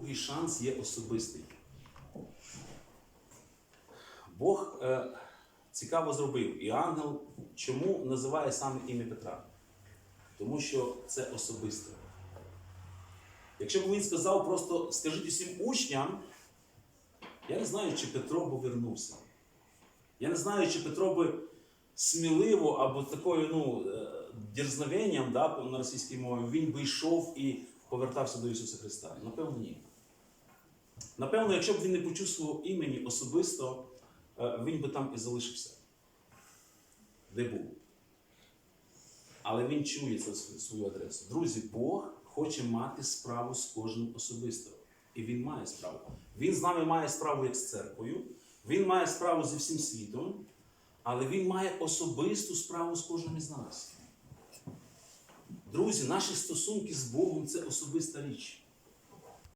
Другий шанс є особистий. Бог е, цікаво зробив. І ангел чому називає саме ім'я Петра? Тому що це особисте. Якщо б він сказав просто скажіть усім учням, я не знаю, чи Петро би вернувся. Я не знаю, чи Петро би сміливо або такою ну, е, дерзновенням да, на російській мові він би йшов і повертався до Ісуса Христа. Напевно, ні. Напевно, якщо б він не почув свого імені особисто, е, він би там і залишився, де був. Але він чує свою адресу. Друзі, Бог хоче мати справу з кожним особисто. І він має справу. Він з нами має справу як з церквою, він має справу зі всім світом, але він має особисту справу з кожним із нас. Друзі, наші стосунки з Богом це особиста річ.